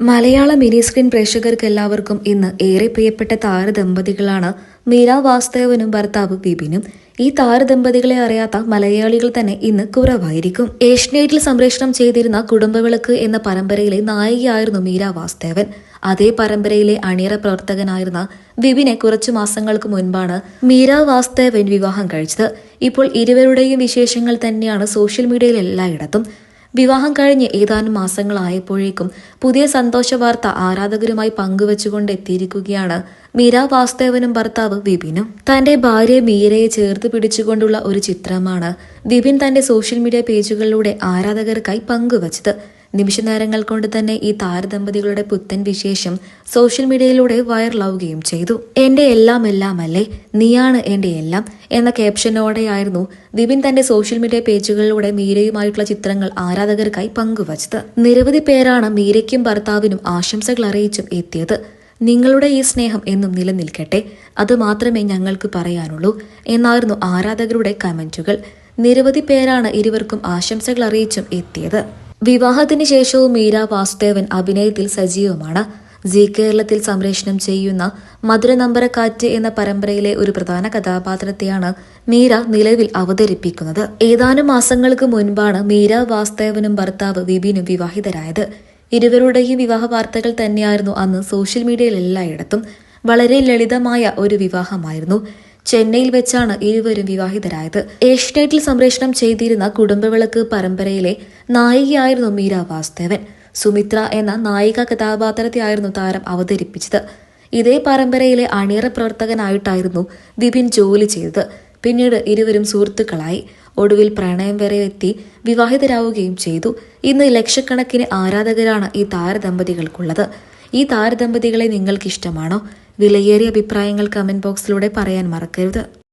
മലയാള mini screen പ്രേക്ഷകർക്ക് എല്ലാവർക്കും ഇന്ന് ഏറെ പ്രിയപ്പെട്ട താരദമ്പതികളാണ് മീര വാസ്തവനും ഭർത്താവ് വിപിനും. ഈ താരദമ്പതികളെ അറിയാത്ത മലയാളികൾ തന്നെ ഇന്ന് കുറവായിരിക്കും. ഏഷ്യനേറ്റിൽ സംപ്രേഷണം ചെയ്തിരുന്ന കുടുംബവിളക്ക് എന്ന പരമ്പരയിലെ നായികയായിരുന്നു മീര വാസ്തവൻ അതേ പരമ്പരയിലെ അണിയറ പ്രവർത്തകനായിരുന്ന വിപിനെ കുറച്ചു മാസങ്ങൾക്ക് മുൻപാണ് മീര വാസ്തവൻ വിവാഹം കഴിച്ചത്. ഇപ്പോൾ ഇരുവരുടെയും വിശേഷങ്ങൾ തന്നെയാണ് സോഷ്യൽ മീഡിയയിൽ എല്ലായിടത്തും. വിവാഹം കഴിഞ്ഞ് ഏതാനും മാസങ്ങളായപ്പോഴേക്കും പുതിയ സന്തോഷ വാർത്ത ആരാധകരുമായി പങ്കുവച്ചുകൊണ്ട് എത്തിയിരിക്കുകയാണ് മീര വാസ്തവനും ഭർത്താവ് വിപിനും. തന്റെ ഭാര്യ മീരയെ ചേർത്ത് പിടിച്ചുകൊണ്ടുള്ള ഒരു ചിത്രമാണ് വിപിൻ തന്റെ സോഷ്യൽ മീഡിയ പേജുകളിലൂടെ ആരാധകർക്കായി പങ്കുവച്ചത്. നിമിഷ നേരങ്ങൾ കൊണ്ട് തന്നെ ഈ താരദമ്പതികളുടെ പുത്തൻ വിശേഷം സോഷ്യൽ മീഡിയയിലൂടെ വൈറലാവുകയും ചെയ്തു. എന്റെ എല്ലാം എല്ലാം അല്ലേ നീയാണ് എന്റെ എല്ലാം? എന്ന ക്യാപ്ഷനോടെയായിരുന്നു വിപിൻ തന്റെ സോഷ്യൽ മീഡിയ പേജുകളിലൂടെ മീരയുമായിട്ടുള്ള ചിത്രങ്ങൾ ആരാധകർക്കായി പങ്കുവച്ചത്. നിരവധി പേരാണ് മീരയ്ക്കും ഭർത്താവിനും ആശംസകൾ അറിയിച്ചും എത്തിയത്. നിങ്ങളുടെ ഈ സ്നേഹം എന്നും നിലനിൽക്കട്ടെ. അത് മാത്രമേ ഞങ്ങൾക്ക് പറയാനുള്ളൂ എന്നായിരുന്നു ആരാധകരുടെ കമന്റുകൾ. നിരവധി പേരാണ് ഇരുവർക്കും ആശംസകൾ അറിയിച്ചും എത്തിയത്. വിവാഹത്തിന് ശേഷവും മീര വാസുദേവൻ അഭിനയത്തിൽ സജീവമാണ്. ജി കേരളത്തിൽ സംപ്രേഷണം ചെയ്യുന്ന മധുര നമ്പരക്കാറ്റ് എന്ന പരമ്പരയിലെ ഒരു പ്രധാന കഥാപാത്രത്തെയാണ് മീര നിലവിൽ അവതരിപ്പിക്കുന്നത്. ഏതാനും മാസങ്ങൾക്ക് മുൻപാണ് മീര വാസുദേവനും ഭർത്താവ് വിപിനും വിവാഹിതരായത്. ഇരുവരുടെയും വിവാഹ വാർത്തകൾ തന്നെയായിരുന്നു അന്ന് സോഷ്യൽ മീഡിയയിൽ എല്ലായിടത്തും. വളരെ ലളിതമായ ഒരു വിവാഹമായിരുന്നു. ചെന്നൈയിൽ വെച്ചാണ് ഇരുവരും വിവാഹിതരായത്. ഏഷ്യനെറ്റിൽ സംപ്രേഷണം ചെയ്തിരുന്ന കുടുംബവിളക്ക് പരമ്പരയിലെ നായികയായിരുന്നു മീര വാസുദേവൻ. സുമിത്ര എന്ന നായിക കഥാപാത്രത്തെയായിരുന്നു താരം അവതരിപ്പിച്ചത്. ഇതേ പരമ്പരയിലെ അണിയറ പ്രവർത്തകനായിട്ടായിരുന്നു വിപിൻ ജോലി ചെയ്തത്. പിന്നീട് ഇരുവരും സുഹൃത്തുക്കളായി. ഒടുവിൽ പ്രണയം വരെ എത്തി വിവാഹിതരാവുകയും ചെയ്തു. ഇന്ന് ലക്ഷക്കണക്കിന് ആരാധകരാണ് ഈ താരദമ്പതികൾക്കുള്ളത്. ഈ താരദമ്പതികളെ നിങ്ങൾക്ക് ഇഷ്ടമാണോ വിലയേറിയ അഭിപ്രായങ്ങൾ കമന്റ് ബോക്സിലൂടെ പറയാൻ മറക്കരുത്.